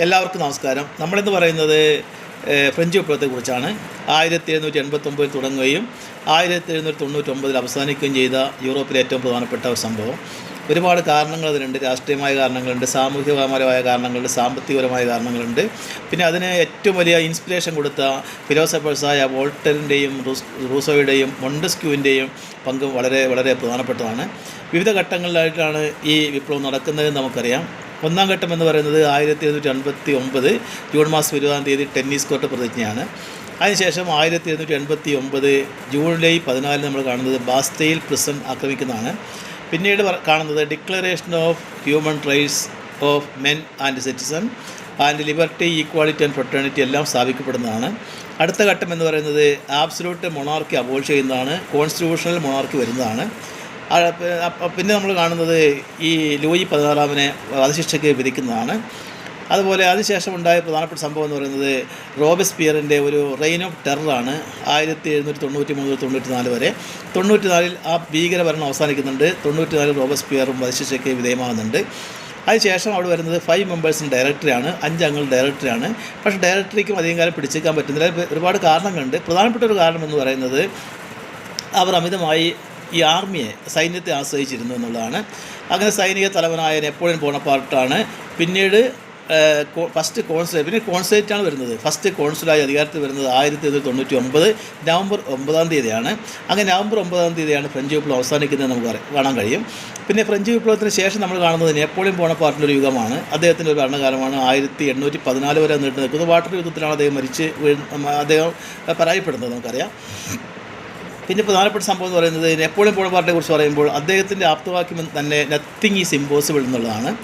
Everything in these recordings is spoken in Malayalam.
എല്ലാവർക്കും നമസ്കാരം. നമ്മളിന്ന് പറയുന്നത് ഫ്രഞ്ച് വിപ്ലവത്തെക്കുറിച്ചാണ് ആയിരത്തി എഴുന്നൂറ്റി എൺപത്തൊമ്പതിൽ തുടങ്ങുകയും ആയിരത്തി എഴുന്നൂറ്റി തൊണ്ണൂറ്റൊമ്പതിൽ അവസാനിക്കുകയും ചെയ്ത യൂറോപ്പിലെ ഏറ്റവും പ്രധാനപ്പെട്ട ഒരു സംഭവം. ഒരുപാട് കാരണങ്ങൾ അതിനുണ്ട് രാഷ്ട്രീയമായ കാരണങ്ങളുണ്ട് സാമൂഹികപരമായ കാരണങ്ങളുണ്ട് സാമ്പത്തികപരമായ കാരണങ്ങളുണ്ട്. പിന്നെ അതിന് ഏറ്റവും വലിയ ഇൻസ്പിറേഷൻ കൊടുത്ത ഫിലോസഫേഴ്സായ വോൾട്ടറിന്റെയും റൂസോയുടെയും മൊണ്ടസ്ക്യൂവിന്റെയും പങ്ക് വളരെ വളരെ പ്രധാനപ്പെട്ടതാണ്. വിവിധ ഘട്ടങ്ങളിലായിട്ടാണ് ഈ വിപ്ലവം നടക്കുന്നതെന്ന് നമുക്കറിയാം. ഒന്നാം ഘട്ടം എന്ന് പറയുന്നത് ആയിരത്തി എഴുന്നൂറ്റി അൻപത്തി ഒമ്പത് ജൂൺ മാസം ഇരുപതാം തീയതി ടെന്നീസ് കോർട്ട് പ്രതിജ്ഞയാണ്. അതിനുശേഷം ആയിരത്തി എഴുന്നൂറ്റി എൺപത്തി ഒമ്പത് ജൂലൈ പതിനാലിന് നമ്മൾ കാണുന്നത് ബാസ്റ്റയിൽ പ്രിസൺ ആക്രമിക്കുന്നതാണ്. പിന്നീട് കാണുന്നത് declaration of human rights of men and citizen and liberty equality and fraternity എല്ലാം സ്ഥാപിക്കപ്പെടുന്നതാണ്. അടുത്ത ഘട്ടം എന്ന് പറയുന്നത് ആബ്സലൂട്ട് മൊണാർക്കി അബോൾ ചെയ്യുന്നതാണ്. കോൺസ്റ്റിറ്റ്യൂഷണൽ മൊണാർക്കി വരുന്നതാണ്. പിന്നെ നമ്മൾ കാണുന്നത് ഈ ലൂയി പതിനാലാമനെ വധശിക്ഷയ്ക്ക് വിധിക്കുന്നതാണ്. അതുപോലെ അതിനുശേഷം ഉണ്ടായ പ്രധാനപ്പെട്ട സംഭവം എന്ന് പറയുന്നത് റോബസ്പിയറിന്റെ ഒരു റെയിൻ ഓഫ് ടെററാണ് ആയിരത്തി എഴുന്നൂറ്റി തൊണ്ണൂറ്റി മൂന്ന് തൊണ്ണൂറ്റി നാല് വരെ. തൊണ്ണൂറ്റി നാലിൽ ആ ഭീകരഭരണം അവസാനിക്കുന്നുണ്ട്. തൊണ്ണൂറ്റി നാലിൽ റോബസ്പിയറും വധശിക്ഷയ്ക്ക് വിധേയമാകുന്നുണ്ട്. അതിനുശേഷം അവിടെ വരുന്നത് ഫൈവ് മെമ്പേഴ്സിന് ഡയറക്ടറിയാണ് അഞ്ച് ഡയറക്ടറിയാണ് പക്ഷേ ഡയറക്ടറിക്കും അധികം കാലം പിടിച്ചേക്കാൻ പറ്റുന്നില്ല. ഒരുപാട് കാരണങ്ങളുണ്ട്. പ്രധാനപ്പെട്ട ഒരു കാരണം എന്ന് പറയുന്നത് അവർ അമിതമായി ഈ ആർമിയെ സൈന്യത്തെ ആശ്രയിച്ചിരുന്നു എന്നുള്ളതാണ്. അങ്ങനെ സൈനിക തലവനായ നെപ്പോളിയൻ ബോണപ്പാർട്ടാണ്. പിന്നീട് ഫസ്റ്റ് കോൺസുലേറ്റ് പിന്നെ കോൺസുലേറ്റാണ് വരുന്നത്. ഫസ്റ്റ് കോൺസുലായി അധികാരത്തിൽ വരുന്നത് ആയിരത്തി എഴുന്നൂറ്റി തൊണ്ണൂറ്റി ഒമ്പത് നവംബർ ഒമ്പതാം തീയതിയാണ്. അങ്ങനെ നവംബർ ഒമ്പതാം തീയതിയാണ് ഫ്രഞ്ച് വിപ്ലവം അവസാനിക്കുന്നത് നമുക്ക് കാണാൻ കഴിയും. പിന്നെ ഫ്രഞ്ച് വിപ്ലവത്തിന് ശേഷം നമ്മൾ കാണുന്നത് നെപ്പോളിയൻ ബോണപ്പാർട്ടിന്റെ ഒരു യുഗമാണ്. അദ്ദേഹത്തിന്റെ ഒരു ഭരണകാലമാണ് ആയിരത്തി എണ്ണൂറ്റി പതിനാല് വരെ നീണ്ടു നിൽക്കുന്നത് വാട്ടർ യുദ്ധത്തിലാണ് അദ്ദേഹം മരിച്ച് അദ്ദേഹം പരാജയപ്പെടുന്നത് നമുക്കറിയാം. പിന്നെ പ്രധാനപ്പെട്ട സംഭവം എന്ന് പറയുന്നത് നെപ്പോളിയൻ ബോണപ്പാർട്ടിനെ കുറിച്ച് പറയുമ്പോൾ അദ്ദേഹത്തിന്റെ ആപ്തവാക്യം തന്നെ നത്തിങ് ഈസ് ഇമ്പോസിബിൾ എന്നുള്ളതാണ്.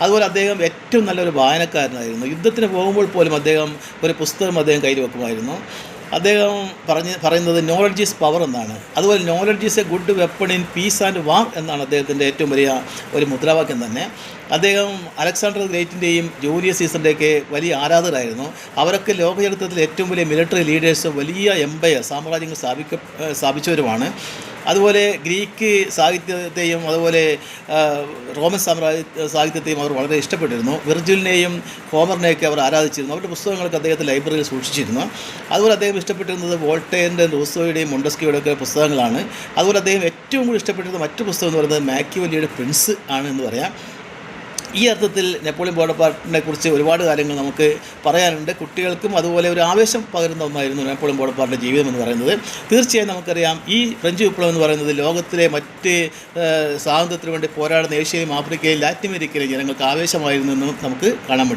അതുപോലെ അദ്ദേഹം ഏറ്റവും നല്ലൊരു വായനക്കാരനായിരുന്നു. യുദ്ധത്തിന് പോകുമ്പോൾ പോലും അദ്ദേഹം ഒരു പുസ്തകം അദ്ദേഹം കയ്യിൽ വെക്കുമായിരുന്നു. അദ്ദേഹം പറഞ്ഞ് പറയുന്നത് നോളജ് ഈസ് പവർ എന്നാണ്. അതുപോലെ knowledge is a good weapon in peace and war എന്നാണ് അദ്ദേഹത്തിന്റെ ഏറ്റവും വലിയ ഒരു മുദ്രാവാക്യം തന്നെ. അദ്ദേഹം അലക്സാണ്ടർ ഗ്രേറ്റിന്റെയും ജൂലിയസ് സീസറിന്റെയൊക്കെ വലിയ ആരാധകരായിരുന്നു. അവരൊക്കെ ലോകചരിത്രത്തിലെ ഏറ്റവും വലിയ മിലിറ്ററി ലീഡേഴ്സ് വലിയ എംപയർ സാമ്രാജ്യങ്ങൾ സ്ഥാപിക്ക സ്ഥാപിച്ചവരുമാണ്. അതുപോലെ ഗ്രീക്ക് സാഹിത്യത്തെയും അതുപോലെ റോമൻ സാമ്രാജ്യ സാഹിത്യത്തെയും അവർ വളരെ ഇഷ്ടപ്പെട്ടിരുന്നു. വിർജുലിനെയും ഹോമറിനെയൊക്കെ അവർ ആരാധിച്ചിരുന്നു. അവരുടെ പുസ്തകങ്ങളൊക്കെ അദ്ദേഹത്തെ ലൈബ്രറിയിൽ സൂക്ഷിച്ചിരുന്നു. അതുപോലെ അദ്ദേഹം ഇഷ്ടപ്പെട്ടിരുന്നത് വോൾട്ടേറിന്റെ റൂസോയുടെയും മുണ്ടസ്കിയുടെ ഒക്കെ പുസ്തകങ്ങളാണ്. അതുപോലെ അദ്ദേഹം ഏറ്റവും കൂടുതൽ ഇഷ്ടപ്പെട്ടിരുന്ന മറ്റു പുസ്തകം എന്ന് പറയുന്നത് മാക്യുവലിയുടെ പ്രിൻസ് ആണ് എന്ന് പറയാം. ഈ അർത്ഥത്തിൽ നെപ്പോളിയൻ ബോണപ്പാർട്ടിനെ കുറിച്ച് ഒരുപാട് കാര്യങ്ങൾ നമുക്ക് പറയാനുണ്ട്. കുട്ടികൾക്കും അതുപോലെ ഒരു ആവേശം പകരുന്ന ഒന്നായിരുന്നു നെപ്പോളിയൻ ബോണപ്പാർട്ടിന്റെ ജീവിതം എന്ന് പറയുന്നത്. തീർച്ചയായും നമുക്കറിയാം ഈ ഫ്രഞ്ച് വിപ്ലവം എന്ന് പറയുന്നത് ലോകത്തിലെ മറ്റ് സ്വാതന്ത്ര്യത്തിന് വേണ്ടി പോരാടുന്ന ഏഷ്യയിലും ആഫ്രിക്കയിലും ലാറ്റിൻ അമേരിക്കയിലെ ജനങ്ങൾക്ക് ആവേശമായിരുന്നു എന്നും നമുക്ക് കാണാൻ